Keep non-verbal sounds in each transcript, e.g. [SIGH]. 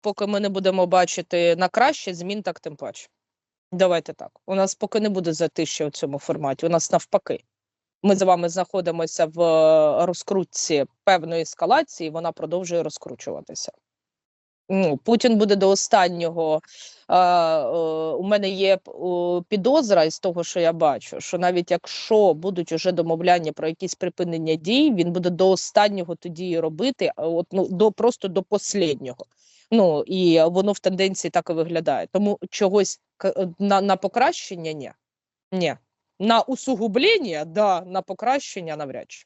поки ми не будемо бачити на краще змін, так тим паче. Давайте так. У нас поки не буде затища у цьому форматі. У нас навпаки. Ми з вами знаходимося в е, розкрутці певної ескалації, вона продовжує розкручуватися. Ну, Путін буде до останнього. Е, е, у мене є підозра із того, що я бачу, що навіть якщо будуть уже домовляння про якісь припинення дій, він буде до останнього тоді робити, от ну до просто до останнього. Ну і воно в тенденції так і виглядає. Тому чогось е, на, на покращення ні. Ні. На усугублення, да, на покращення навряд чи.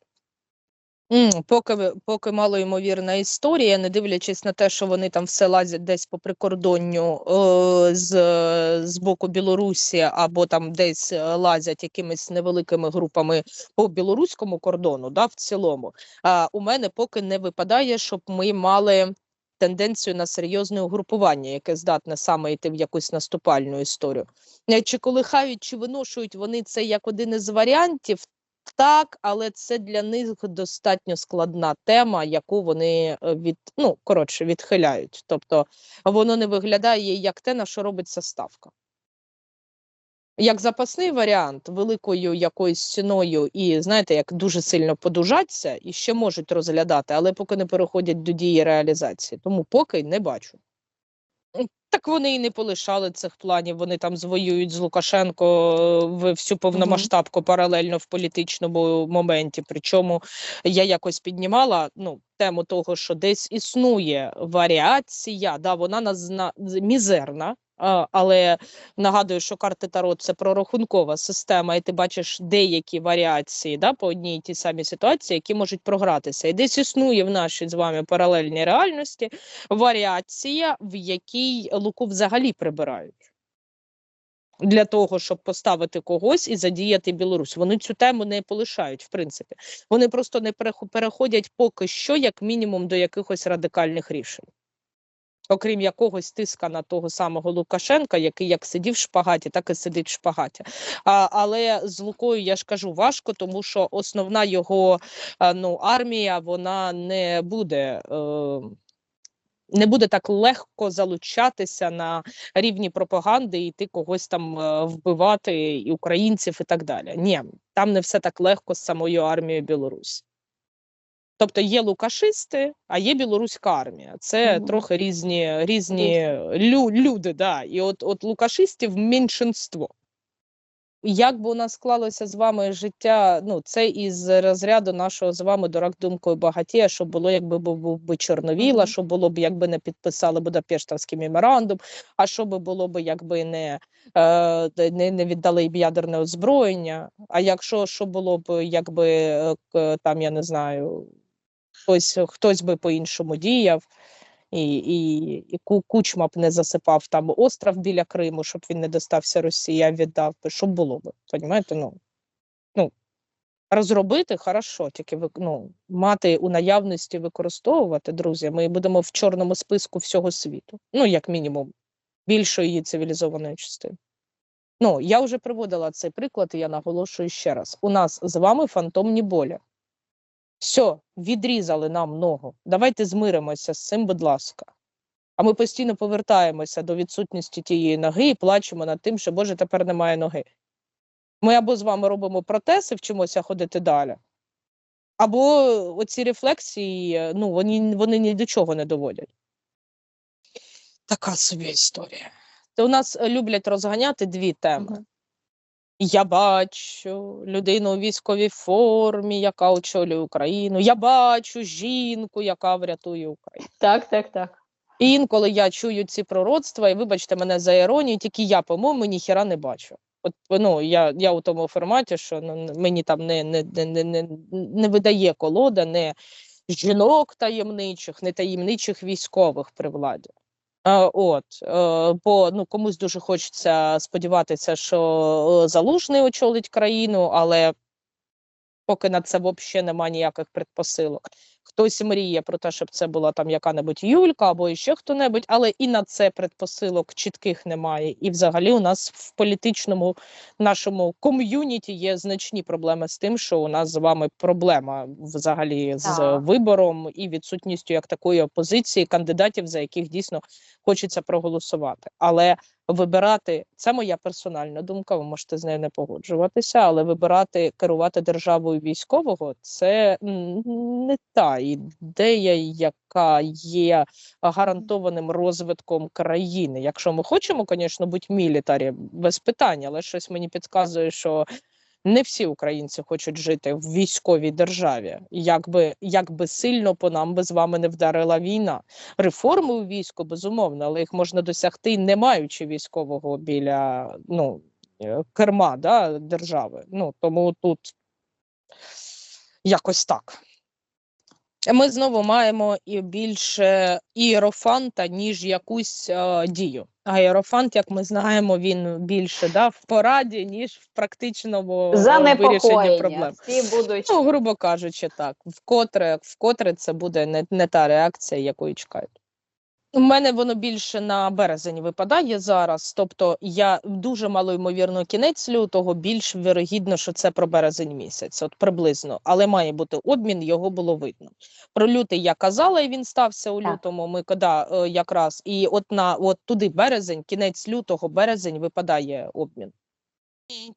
Поки, поки малоймовірна історія, не дивлячись на те, що вони там все лазять десь по прикордонню е, з, з боку Білорусі, або там десь е, лазять якимись невеликими групами по білоруському кордону, да, в цілому. А, у мене поки не випадає, щоб ми мали тенденцію на серйозне угрупування, яке здатне саме йти в якусь наступальну історію. Е, Чи колихають, чи виношують вони це як один із варіантів? Так, але це для них достатньо складна тема, яку вони е, від ну коротше відхиляють. Тобто воно не виглядає як те, на що робиться ставка. Як запасний варіант, великою якоюсь ціною, і знаєте, як дуже сильно подужаться, і ще можуть розглядати, але поки не переходять до дії реалізації. Тому поки не бачу. Так вони і не полишали цих планів. Вони там звоюють з Лукашенко е, в всю повномасштабку паралельно в політичному моменті. Причому я якось піднімала ну тему того, що десь існує варіація, да, вона назна мізерна. Але нагадую, що карти Таро це прорахункова система, і ти бачиш деякі варіації да, по одній і тій самій ситуації, які можуть програтися. І десь існує в нашій з вами паралельній реальності варіація, в якій луку взагалі прибирають. Для того, щоб поставити когось і задіяти Білорусь. Вони цю тему не полишають, в принципі. Вони просто не переходять поки що, як мінімум, до якихось радикальних рішень. Окрім якогось тиска на того самого Лукашенка, який як сидів в шпагаті, так і сидить в шпагаті. А, але з Лукою я ж кажу важко, тому що основна його ну, армія вона не буде. Е, не буде так легко залучатися на рівні пропаганди і йти когось там е, вбивати і українців і так далі. Ні, там не все так легко з самою армією Білорусі. Тобто є лукашисти, а є білоруська армія. Це Мгм. трохи різні, різні лю, люди. Да. І от, от лукашистів меншинство. Як би у нас склалося з вами життя, ну це із розряду нашого з вами дурак думкою багатія, що було, якби був, був би Чорновіла, Мгм. що було б, якби не підписали Будапештовський меморандум, а що би було б, якби не, е, не, не віддали б ядерне озброєння. А якщо що було б, якби е, там, я не знаю, хтось, хтось би по-іншому діяв. І, і, і Кучма б не засипав там остров біля Криму, щоб він не достався Росії, а віддав би. Що було б? Понімаєте? Ну, ну, розробити хорошо, тільки ну, мати у наявності використовувати, друзі. Ми будемо в чорному списку всього світу. Ну, як мінімум, більшої її цивілізованої частини. Ну, я вже приводила цей приклад, і я наголошую ще раз: у нас з вами фантомні болі. Все, відрізали нам ногу. Давайте змиримося з цим, будь ласка. А ми постійно повертаємося до відсутності тієї ноги і плачемо над тим, що Боже, тепер немає ноги. Ми або з вами робимо протез вчимося ходити далі, або оці рефлексії, ну, вони, вони ні до чого не доводять. Така собі історія. То у нас люблять розганяти дві теми. Я бачу людину у військовій формі, яка очолює Україну. Я бачу жінку, яка врятує Україну. Так, так, так. І інколи я чую ці пророцтва, і вибачте мене за іронію, тільки я, по-моєму, ніхіра не бачу. От ну я, я у тому форматі, що ну, мені там не, не, не, не, не, не видає колода, не жінок таємничих, не таємничих військових при владі. Е, От, е, бо ну комусь дуже хочеться сподіватися, що е, залужний очолить країну, але поки на це взагалі немає ніяких предпосилок. Хтось мріє про те, щоб це була там яка-небудь Юлька або ще хто-небудь, але і на це предпосилок чітких немає. І взагалі у нас в політичному нашому ком'юніті є значні проблеми з тим, що у нас з вами проблема взагалі з Так. вибором і відсутністю як такої опозиції кандидатів, за яких дійсно хочеться проголосувати. Але вибирати це моя персональна думка. Ви можете з нею не погоджуватися, але вибирати керувати державою військового це не ідея, яка є гарантованим розвитком країни. Якщо ми хочемо, звісно, бути мілітарі без питань, але щось мені підказує, що не всі українці хочуть жити в військовій державі. Якби якби сильно по нам би з вами не вдарила війна. Реформи у війську безумовно, але їх можна досягти, не маючи військового біля ну е, керма да, держави. Ну тому тут якось так. Ми знову маємо і більше іерофанта, ніж якусь е, дію. А ієрофант, як ми знаємо, він більше да, в пораді, ніж в практичному е, вирішенні проблем. Всі будуть Ну, грубо кажучи, так. Вкотре, вкотре це буде не, не та реакція, якої чекають. У мене воно більше на березень випадає зараз. Тобто я дуже мало ймовірно кінець лютого, більш вірогідно, що це про березень місяць, от приблизно. Але має бути обмін, його було видно. Про лютий я казала, і він стався у лютому. Ми кода е, якраз і от на от туди березень, кінець лютого, березень випадає обмін.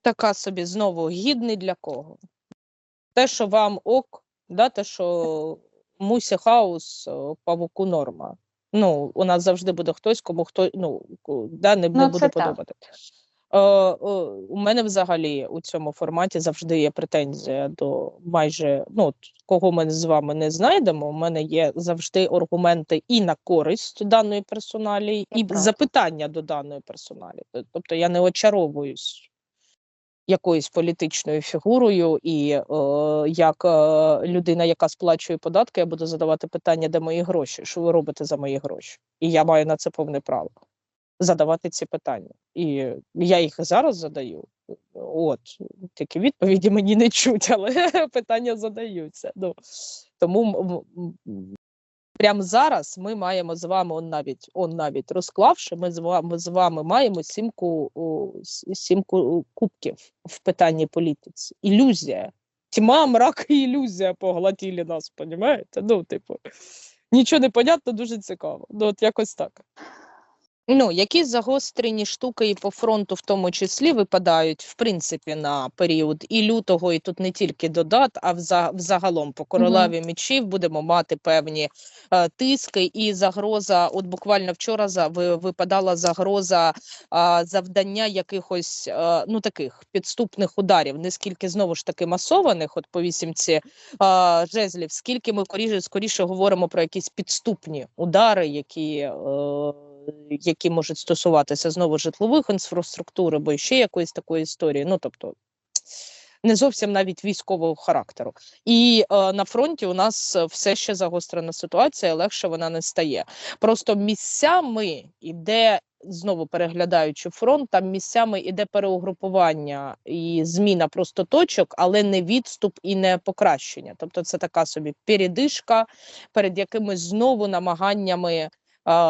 Така собі знову гідний для кого? Те, що вам ок, да, те, що мусі хаос, е, павуку норма. Ну, у нас завжди буде хтось, кому хто ну, да, не, не Ну, буде подобати. Е, е, у мене взагалі у цьому форматі завжди є претензія до майже ну, кого ми з вами не знайдемо. У мене є завжди аргументи і на користь даної персоналі, і правда. запитання до даної персоналі. Тобто я не очаровуюсь якоюсь політичною фігурою, і е, як е, людина, яка сплачує податки, я буду задавати питання, де мої гроші, що ви робите за мої гроші, і я маю на це повне право задавати ці питання. І я їх зараз задаю. От тільки відповіді мені не чуть, але [LAUGHS] питання задаються. Ну тому прямо зараз ми маємо з вами он навіть он навіть розклавши. Ми з вами з вами маємо сімку сімку кубків в питанні політиці. Ілюзія. Тьма, мрак і ілюзія поглотили нас, понімаєте? Ну, типу, нічого не понятно, дуже цікаво. Ну, от якось так. Ну, якісь загострені штуки і по фронту, в тому числі, випадають, в принципі, на період і лютого, і тут не тільки до дат, а вза- взагалом по королеві мечів будемо мати певні е, тиски і загроза. От буквально вчора за випадала загроза а, завдання якихось е, ну таких підступних ударів, не скільки знову ж таки масованих, от по вісімці а, жезлів, скільки ми скоріше, скоріше говоримо про якісь підступні удари, які. Е, які можуть стосуватися знову житлових інфраструктур або ще якоїсь такої історії. Ну тобто не зовсім навіть військового характеру. І е, на фронті у нас все ще загострена ситуація, легше вона не стає. Просто місцями іде. Знову переглядаючи фронт, там місцями іде переугрупування і зміна просто точок, але не відступ і не покращення. Тобто, це така собі передишка перед якимись знову намаганнями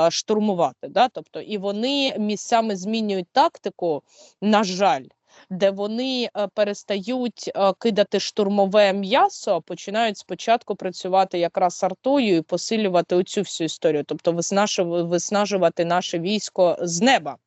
штурмувати. Да? Тобто, і вони місцями змінюють тактику, на жаль, де вони е, перестають е, кидати штурмове м'ясо, починають спочатку працювати якраз артою і посилювати оцю всю історію, тобто виснажу- виснажувати наше військо з неба.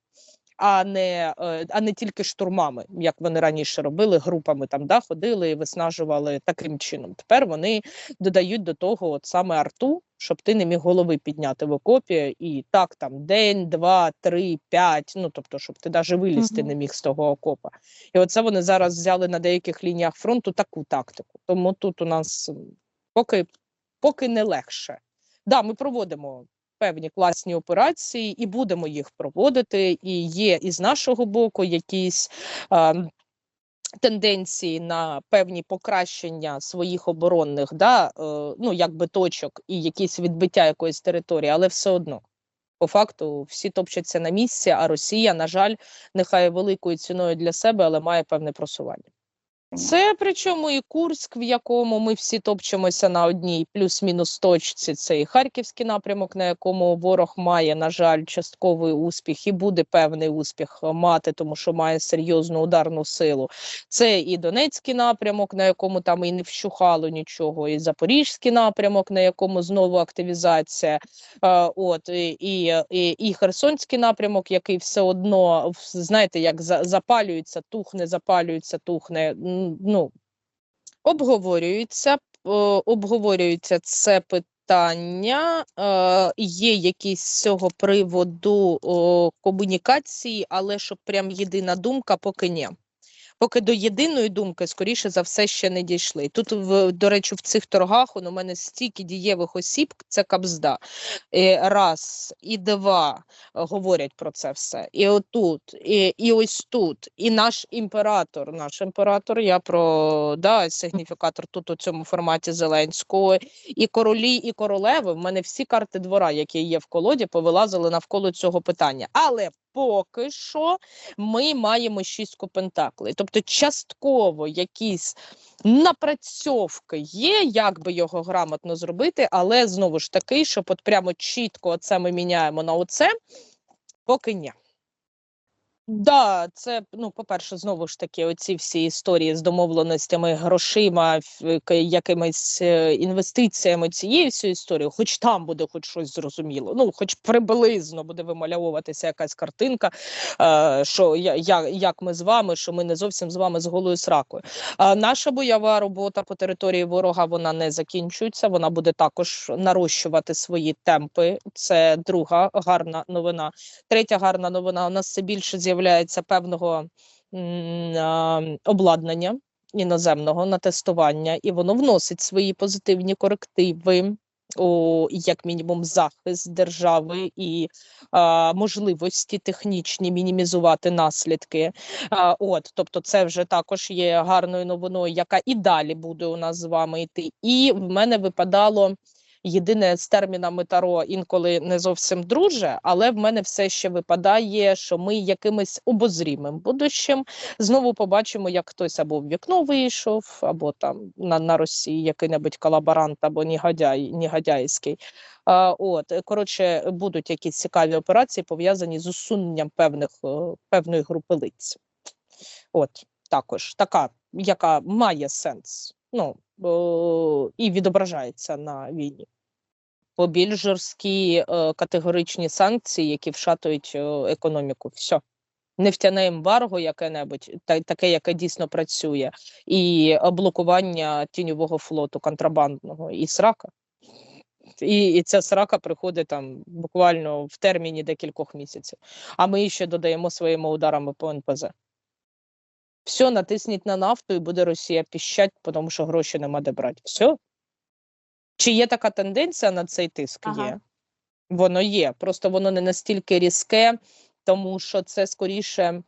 А не, е, а не тільки штурмами, як вони раніше робили, групами там да, ходили і виснажували таким чином. Тепер вони додають до того от саме арту, щоб ти не міг голови підняти в окопі, і так там день, два, три, п'ять. Ну тобто, щоб ти навіть вилізти не міг з того окопа. І оце вони зараз взяли на деяких лініях фронту таку тактику. Тому тут у нас поки, поки не легше. Да, ми проводимо певні класні операції і будемо їх проводити. І є із нашого боку якісь. ем, Тенденції на певні покращення своїх оборонних, да, е, ну якби точок і якісь відбиття якоїсь території, але все одно по факту всі топчаться на місці. А Росія, на жаль, нехай великою ціною для себе, але має певне просування. Це причому і Курськ, в якому ми всі топчемося на одній плюс-мінус точці. Це і Харківський напрямок, на якому ворог має, на жаль, частковий успіх, і буде певний успіх мати, тому що має серйозну ударну силу. Це і Донецький напрямок, на якому там і не вщухало нічого, і Запорізький напрямок, на якому знову активізація. Е, От і, і, і, Херсонський напрямок, який все одно знаєте, як за, запалюється, тухне, запалюється, тухне. Ну обговорюється, е, обговорюється це питання. Е, є якісь з цього приводу комунікації, але щоб прям єдина думка, поки ні. Поки до єдиної думки, скоріше за все, ще не дійшли. Тут, в, до речі, в цих торгах у мене стільки дієвих осіб, це кабзда. Раз, і два е, говорять про це все. І отут, і, і ось тут, і наш імператор, наш імператор, я про да, сигніфікатор тут у цьому форматі Зеленського, і королі, і королеви. В мене всі карти двора, які є в колоді, повилазили навколо цього питання. Але поки що ми маємо шістку пентаклей. Тобто, частково якісь напрацьовки є, як би його грамотно зробити, але знову ж таки, щоб от прямо чітко це ми міняємо на оце, поки ні. Да, це ну, по-перше, знову ж таки, оці всі історії з домовленостями, грошима, якимись е, інвестиціями, цією всю історію, хоч там буде хоч щось зрозуміло. Ну, хоч приблизно буде вимальовуватися якась картинка, е, що я, як ми з вами, що ми не зовсім з вами з голою сракою. Наша бойова робота по території ворога вона не закінчується. Вона буде також нарощувати свої темпи. Це друга гарна новина. Третя гарна новина. У нас все більше з'являється певного обладнання іноземного на тестування, і воно вносить свої позитивні корективи. У як мінімум захист держави і а, можливості технічні мінімізувати наслідки. А, от, тобто, це вже також є гарною новиною, яка і далі буде у нас з вами йти. І в мене випадало єдине з термінами Таро інколи не зовсім друже, але в мене все ще випадає, що ми якимось обозрімим будущим знову побачимо, як хтось або в вікно вийшов, або там на, на Росії який-небудь колаборант або негодяй, негодяйський. А, от коротше, будуть якісь цікаві операції пов'язані з усуненням певних е, певної групи лиць. От також така, яка має сенс. Ну о, і відображається на війні. Бо жорсткі е, категоричні санкції, які вшатують економіку. Все. Нефтяне ембарго яке-небудь, та, таке, яке дійсно працює, і блокування тіньового флоту контрабандного і срака. І, і ця срака приходить там буквально в терміні декількох місяців. А ми ще додаємо своїми ударами по НПЗ. Все, натисніть на нафту і буде Росія піщать, тому що гроші нема де брати. Все. Чи є така тенденція на цей тиск? Ага. Є. Воно є. Просто воно не настільки різке, тому що це скоріше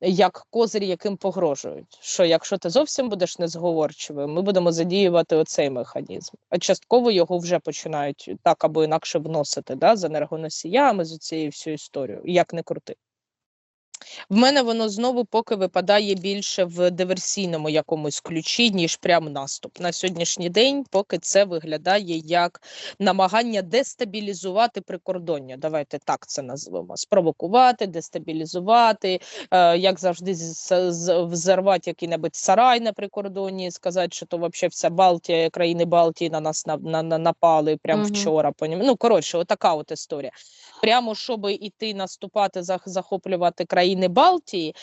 як козир, яким погрожують. Що якщо ти зовсім будеш незговорчивим, ми будемо задіювати оцей механізм. А частково його вже починають так або інакше вносити да, з енергоносіями, з цією всю історію, як не крути. В мене воно знову поки випадає більше в диверсійному якомусь ключі, ніж прям наступ. На сьогоднішній день, поки це виглядає як намагання дестабілізувати прикордоння. Давайте так це назвемо: спровокувати, дестабілізувати, е, як завжди, взорвати який-небудь сарай на прикордонні, сказати, що то взагалі вся Балтія, країни Балтії на нас на, на, на, напали прямо Мгм. вчора. Понім... Ну коротше, отака от історія прямо щоб іти наступати, захоплювати країни Балтії.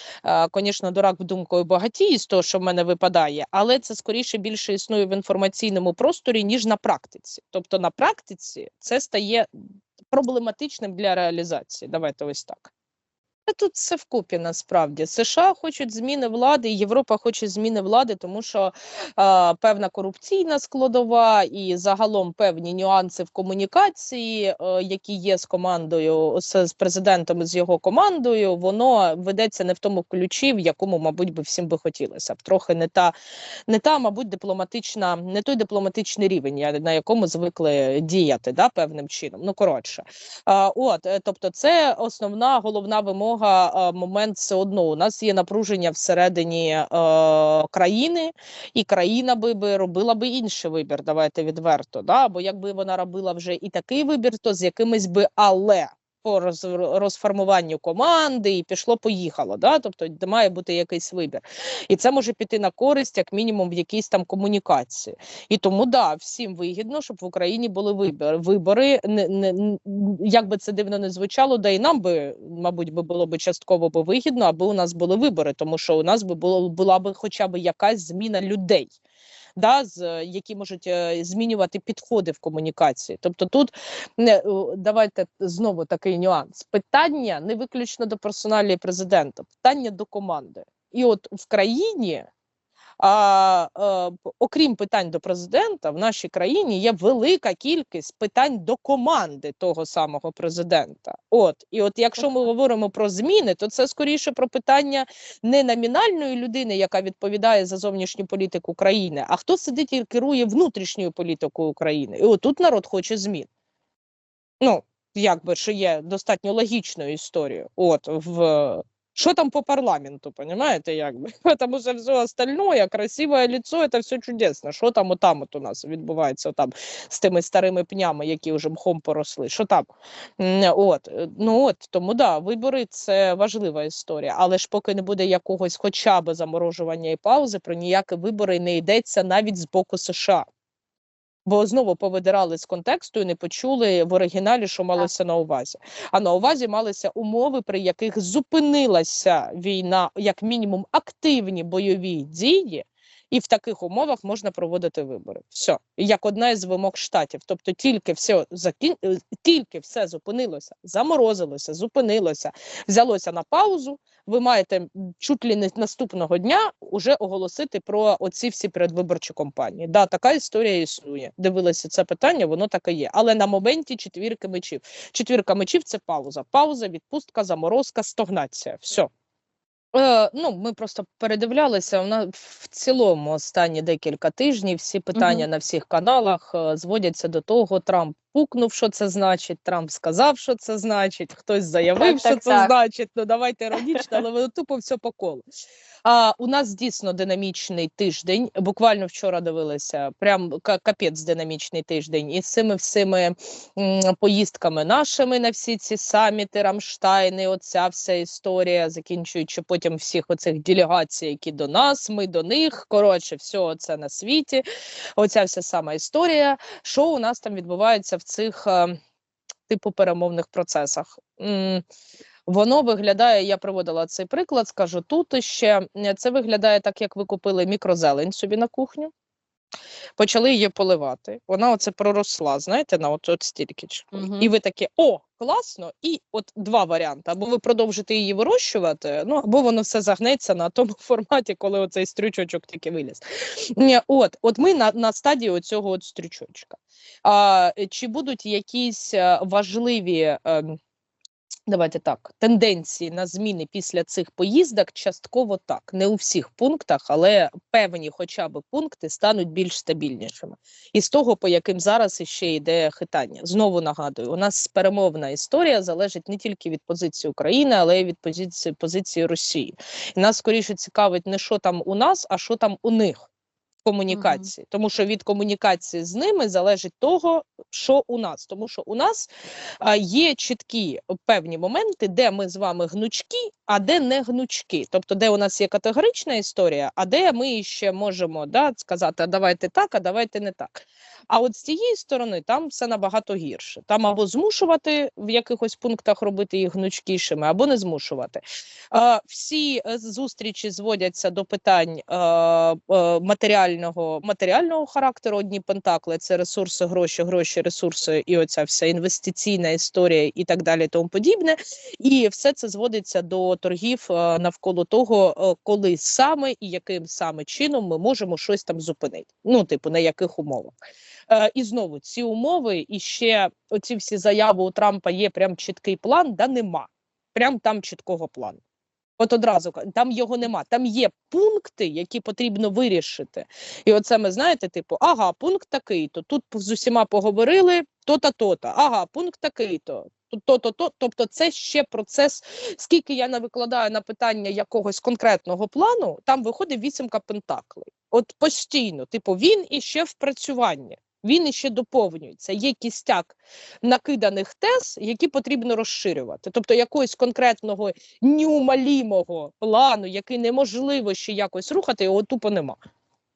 Звісно, дурак думкою багатіє з того, що в мене випадає, але це скоріше більше існує в інформаційному просторі, ніж на практиці. Тобто на практиці це стає проблематичним для реалізації. Давайте ось так. Тут все вкупі насправді США хочуть зміни влади, Європа хоче зміни влади, тому що е, певна корупційна складова і загалом певні нюанси в комунікації, е, які є з командою, з, з президентом з його командою, воно ведеться не в тому ключі, в якому, мабуть, би всім би хотілося б. Трохи не та, не та, мабуть, дипломатична, не той дипломатичний рівень, на якому звикли діяти да, певним чином. Ну коротше. А, от, е, тобто, це основна головна вимога перемога е, момент все одно. У нас є напруження всередині е, країни, і країна би, би робила би інший вибір. Давайте відверто. Да? Бо якби вона робила вже і такий вибір, то з якимись би але. По роз, розформуванню команди і пішло, поїхало. Да? Тобто має бути якийсь вибір, і це може піти на користь, як мінімум, в якійсь там комунікації. І тому да, всім вигідно, щоб в Україні були вибори. Вибори не, не як би це дивно не звучало, да і нам би, мабуть, би було би частково би вигідно, аби у нас були вибори, тому що у нас би було була би хоча б якась зміна людей. Да, з е, які можуть е, змінювати підходи в комунікації. Тобто, тут не давайте знову такий нюанс. Питання не виключно до персоналії президента, питання до команди. І от в країні а, окрім питань до президента, в нашій країні є велика кількість питань до команди того самого президента. От і от, якщо ми говоримо про зміни, то це скоріше про питання не номінальної людини, яка відповідає за зовнішню політику країни, а хто сидить і керує внутрішньою політикою України. І отут народ хоче змін. Ну, якби що є достатньо логічною історією. От в що там по парламенту, понимаете, якби? Тому що все остальное, красиве лицо, це все чудесно. Що там отам от у нас відбувається там з тими старими пнями, які вже мхом поросли? Що там? От, е, ну от, тому да, вибори це важлива історія. Але ж поки не буде якогось хоча б заморожування і паузи, про ніякі вибори не йдеться навіть з боку США. Бо знову повидирали з контексту і не почули в оригіналі, що малося на увазі. А на увазі малися умови, при яких зупинилася війна, як мінімум, активні бойові дії, і в таких умовах можна проводити вибори. Все, як одна із вимог штатів. Тобто, тільки все закін... е, тільки все зупинилося, заморозилося, зупинилося, взялося на паузу. Ви маєте чуть ли не наступного дня уже оголосити про оці всі передвиборчі кампанії. Да, така історія існує. Дивилися це питання, воно таке є. Але на моменті четвірки мечів. Четвірка мечів це пауза. Пауза, відпустка, заморозка, стогнація. Все. Е, ну, ми просто передивлялися. Вона в цілому останні декілька тижнів всі питання на всіх каналах е, зводяться до того, Трамп пукнув, що це значить. Трамп сказав, що це значить. Хтось заявив, Так, що так, це так. значить. Ну давайте іронічно, [LAUGHS] але воно тупо все по колу. А у нас дійсно динамічний тиждень. Буквально вчора дивилися, прям капець динамічний тиждень. І з цими всіми поїздками нашими на всі ці саміти, Рамштайни, оця вся історія, закінчуючи потім всіх оцих делегацій, які до нас, ми до них. Коротше, все це на світі. Оця вся сама історія. Що у нас там відбувається в цих е, типу перемовних процесах? Воно виглядає, я приводила цей приклад, скажу тут ще. Це виглядає так, як ви купили мікрозелень собі на кухню, почали її поливати. Вона оце проросла, знаєте, на от, от стільки. ж. Мгм. І ви такі, о, класно! І от два варіанти: або ви продовжите її вирощувати, ну або воно все загнеться на тому [LAUGHS] форматі, коли оцей стрючочок тільки виліз. От, от ми на, на стадії оцього от стрючочка. А, чи будуть якісь е, важливі. ем, Давайте так, тенденції на зміни після цих поїздок частково так, не у всіх пунктах, але певні, хоча б пункти стануть більш стабільнішими. І з того, по яким зараз іще йде хитання. Знову нагадую, у нас перемовна історія залежить не тільки від позиції України, але й від позиції позиції Росії. І нас скоріше цікавить не що там у нас, а що там у них. Комунікації, тому що від комунікації з ними залежить того, що у нас, тому що у нас а, є чіткі певні моменти, де ми з вами гнучкі, а де не гнучкі. Тобто, де у нас є категорична історія, а де ми ще можемо да, сказати, а давайте так, а давайте не так. А от з цієї сторони там все набагато гірше. Там або змушувати в якихось пунктах робити їх гнучкішими, або не змушувати. Е, всі е, зустрічі зводяться до питань е, матеріального, матеріального характеру. Одні пентакли це ресурси, гроші, гроші, ресурси, і оця вся інвестиційна історія, і так далі, тому подібне. І все це зводиться до торгів е, навколо того, е, коли саме і яким саме чином ми можемо щось там зупинити. Ну, типу, на яких умовах. Е, і знову ці умови, і ще оці всі заяви у Трампа є прям чіткий план, да нема. Прям там чіткого плану. От одразу там його нема. Там є пункти, які потрібно вирішити. І оце ми знаєте, типу, ага, пункт такий-то. Тут з усіма поговорили, то-та, то-та. Ага, пункт такий то. То-то, то. Тобто, це ще процес. Скільки я не викладаю на питання якогось конкретного плану, там виходить вісімка пентаклей. От постійно, типу, він іще в працюванні. Він іще доповнюється. Є кістяк накиданих тез, які потрібно розширювати. Тобто якогось конкретного неумалімого плану, який неможливо ще якось рухати, його тупо нема.